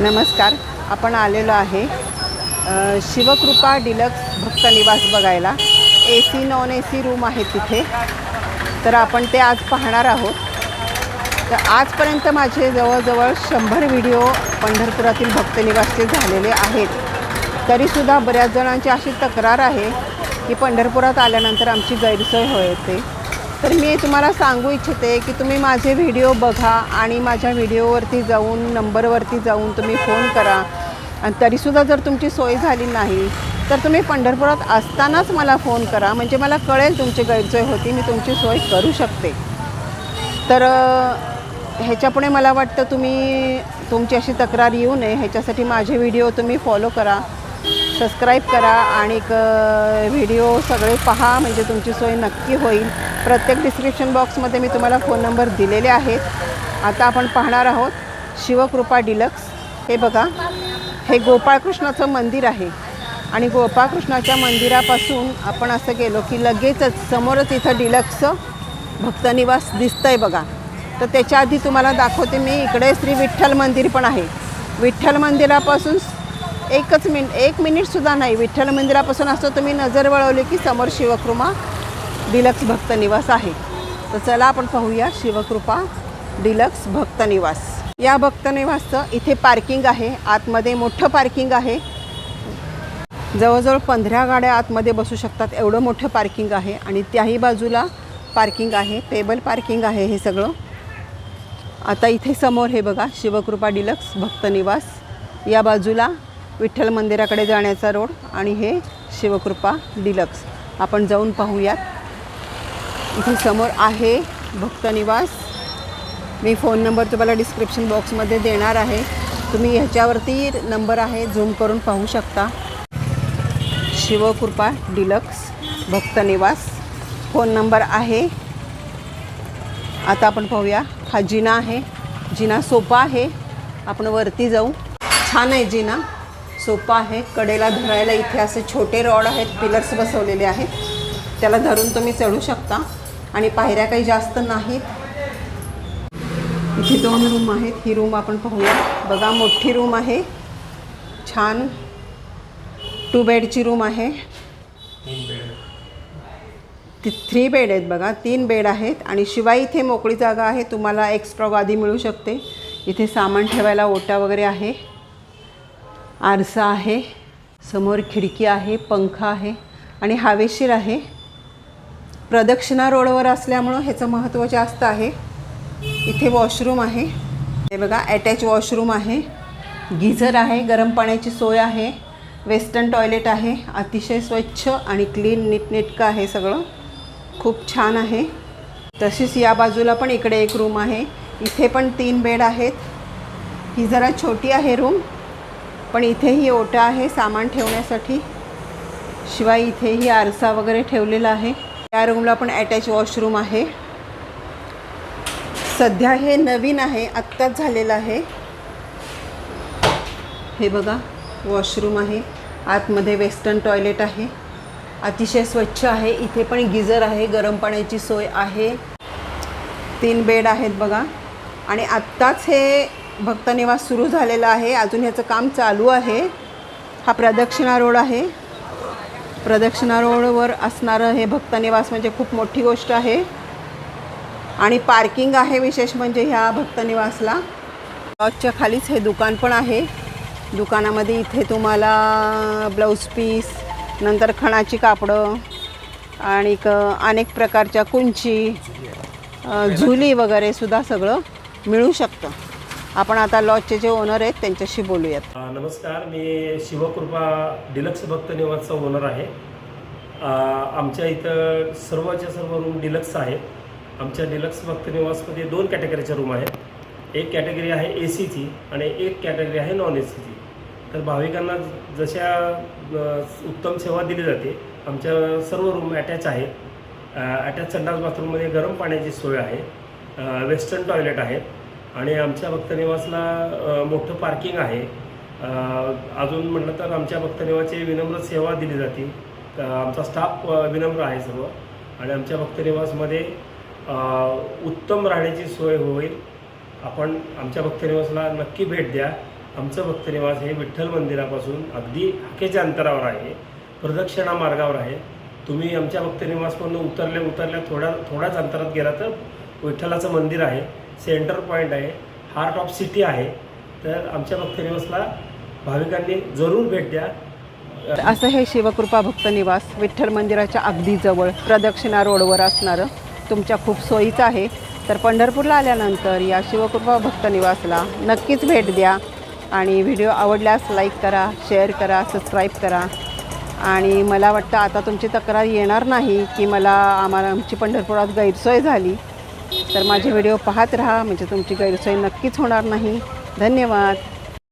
नमस्कार आपण आलेलो आहे शिवकृपा डिलक्स भक्त निवास बघायला. A C non A C room आहे तिथे. तर आपण ते आज पाहणार आहोत. तर आजपर्यंत माझे जवळजवळ शंभर व्हिडिओ पंढरपुरातील भक्तनिवासचे झालेले आहेत. तरीसुद्धा बऱ्याच जणांची अशी तक्रार आहे की पंढरपुरात आल्यानंतर आमची गैरसोय होते. तर मी तुम्हाला सांगू इच्छिते की तुम्ही माझे व्हिडिओ बघा आणि माझ्या व्हिडिओवरती जाऊन नंबरवरती जाऊन तुम्ही फोन करा. आणि तरीसुद्धा जर तुमची सोय झाली नाही तर तुम्ही पंढरपुरात असतानाच मला फोन करा. म्हणजे मला कळेल तुमची गैरसोय होती मी तुमची सोय करू शकते. तर ह्याच्यापुढे मला वाटतं तुम्ही तुमची अशी तक्रार येऊ नये. ह्याच्यासाठी माझे व्हिडिओ तुम्ही फॉलो करा सबस्क्राईब करा आणि व्हिडिओ सगळे पहा. म्हणजे तुमची सोय नक्की होईल. प्रत्येक डिस्क्रिप्शन बॉक्समध्ये मी तुम्हाला फोन नंबर दिलेले आहेत. आता आपण पाहणार आहोत शिवकृपा डिलक्स हे बघा हे गोपाळकृष्णाचं मंदिर आहे. आणि गोपाळकृष्णाच्या मंदिरापासून आपण असं गेलो की लगेचच समोरच इथं डिलक्सचं भक्तनिवास दिसतंय बघा. तर त्याच्या आधी तुम्हाला दाखवते मी इकडे श्री विठ्ठल मंदिर पण आहे. विठ्ठल मंदिरापासून एकच मिन एक मिनिटसुद्धा नाही. विठ्ठल मंदिरापासून असं तुम्ही नजर वळवली की समोर शिवकृमा डिलक्स भक्त निवास आहे. तर चला आपण पाहूया शिवकृपा डिलक्स भक्त निवास. या भक्त निवासचं इथे पार्किंग आहे. आतमध्ये मोठं पार्किंग आहे. जवळजवळ पंधरा गाड्या आतमध्ये बसू शकतात. एवढं मोठं पार्किंग आहे आणि त्याही बाजूला पार्किंग आहे. टेबल पार्किंग आहे हे सगळं. आता इथे समोर हे बघा शिवकृपा डिलक्स भक्त निवास. या बाजूला विठ्ठल मंदिराकडे जाण्याचा रोड आणि हे शिवकृपा डिलक्स. आपण जाऊन पाहूयात. इथे समोर आहे भक्तनिवास मी फोन नंबर तुम्हाला डिस्क्रिप्शन बॉक्समध्ये देणार आहे. तुम्ही ह्याच्यावरती नंबर आहे झूम करून पाहू शकता. शिवकृपा डिलक्स भक्तनिवास फोन नंबर आहे. आता आपण पाहूया. हा जिना आहे. जिना सोपा आहे. आपण वरती जाऊ. छान आहे जिना. सोपा आहे. कडेला धरायला इथे असे छोटे रॉड आहेत. पिलर्स बसवलेले आहेत. त्याला धरून तुम्ही चढू शकता. आणि पायऱ्या काही जास्त नाहीत. इथे दोन रूम आहेत. ही रूम आपण पाहूया. बघा मोठी रूम आहे. छान. टू बेडची रूम आहे. ती थ्री बेड आहेत बघा. तीन बेड आहेत. आणि शिवाय इथे मोकळी जागा आहे. तुम्हाला एक्स्ट्रा गादी मिळू शकते. इथे सामान ठेवायला ओटा वगैरे आहे. आरसा आहे. समोर खिडकी आहे. पंखा आहे. आणि हवेशीर आहे. प्रदक्षिणा रोडवर असल्यामुळं ह्याचं महत्त्व जास्त आहे. इथे वॉशरूम आहे. हे बघा अटॅच वॉशरूम आहे. गिझर आहे गरम पाण्याची सोय आहे. वेस्टर्न टॉयलेट आहे. अतिशय स्वच्छ आणि क्लीन नीटनेटकं आहे सगळं. खूप छान आहे. तशीच या बाजूला पण इकडे एक रूम आहे. इथे पण तीन बेड आहेत. ही जरा छोटी आहे रूम पण इथेही ओटा आहे सामान ठेवण्यासाठी. शिवाय इथेही आरसा वगैरे ठेवलेला आहे. त्या रूमला पण अटॅच वॉशरूम आहे. सध्या हे नवीन आहे आत्ताच झालेलं आहे. हे बघा वॉशरूम आहे. आतमध्ये वेस्टर्न टॉयलेट आहे. अतिशय स्वच्छ आहे. इथे पण गिजर आहे गरम पाण्याची सोय आहे. तीन बेड आहेत बघा. आणि आत्ताच हे भक्तनिवास सुरू झालेलं आहे. अजून ह्याचं काम चालू आहे. हा प्रदक्षिणा रोड आहे. प्रदक्षिणा रोडवर असणारं हे भक्तनिवास म्हणजे खूप मोठी गोष्ट आहे. आणि पार्किंग आहे विशेष म्हणजे ह्या भक्तनिवासला लॉजच्या खालीच हे दुकान पण आहे. दुकानामध्ये इथे तुम्हाला ब्लाऊज पीस नंतर खणाची कापडं आणि क अनेक प्रकारच्या कुंची झुली वगैरे सुद्धा सगळं मिळू शकतं. आपण आता लॉजचे जे ओनर आहेत त्यांच्याशी बोलूयात. नमस्कार मी शिवकृपा डिलक्स भक्त निवासचा ओनर आहे. आमच्या इथं सर्वच्या सर्व रूम डिलक्स आहेत. आमच्या डिलक्स भक्त निवासमध्ये दोन कॅटेगरीच्या रूम आहेत. एक कॅटेगरी आहे ए सीची आणि एक कॅटेगरी आहे नॉन ए सीची तर भाविकांना जशा उत्तम सेवा दिली जाते आमच्या सर्व रूम अटॅच आहेत. अटॅच संडास बाथरूममध्ये गरम पाण्याची सोय आहे. वेस्टर्न टॉयलेट आहेत. आणि आमच्या भक्तनिवासला मोठं पार्किंग आहे. अजून म्हटलं तर आमच्या भक्तनिवासची विनम्र सेवा दिली जाते. आमचा स्टाफ विनम्र आहे सर्व. आणि आमच्या भक्तनिवासमध्ये उत्तम राहण्याची सोय होईल. आपण आमच्या भक्तनिवासला नक्की भेट द्या. आमचं भक्तनिवास हे विठ्ठल मंदिरापासून अगदी हाकेच्या अंतरावर आहे. प्रदक्षिणा मार्गावर आहे. तुम्ही आमच्या भक्तनिवासमधून उतरल्या उतरल्या थोड्या थोड्याच अंतरात गेला तर विठ्ठलाचं मंदिर आहे. सेंटर पॉईंट आहे हार्ट ऑफ सिटी आहे. तर आमच्या भक्तनिवासला भाविकांनी जरूर भेट द्या. असं हे शिवकृपा भक्त निवास विठ्ठल मंदिराच्या अगदी जवळ प्रदक्षिणा रोडवर असणारं तुमच्या खूप सोयीचं आहे. तर पंढरपूरला आल्यानंतर या शिवकृपा भक्त निवासला नक्कीच भेट द्या. आणि व्हिडिओ आवडल्यास लाईक करा शेअर करा सबस्क्राईब करा. आणि मला वाटतं आता तुमची तक्रार येणार नाही की मला आम्हाला आमची पंढरपुरात गैरसोय झाली. तर माझे व्हिडिओ पाहत राहा म्हणजे तुमची गैरसोय नक्कीच होणार नाही. धन्यवाद.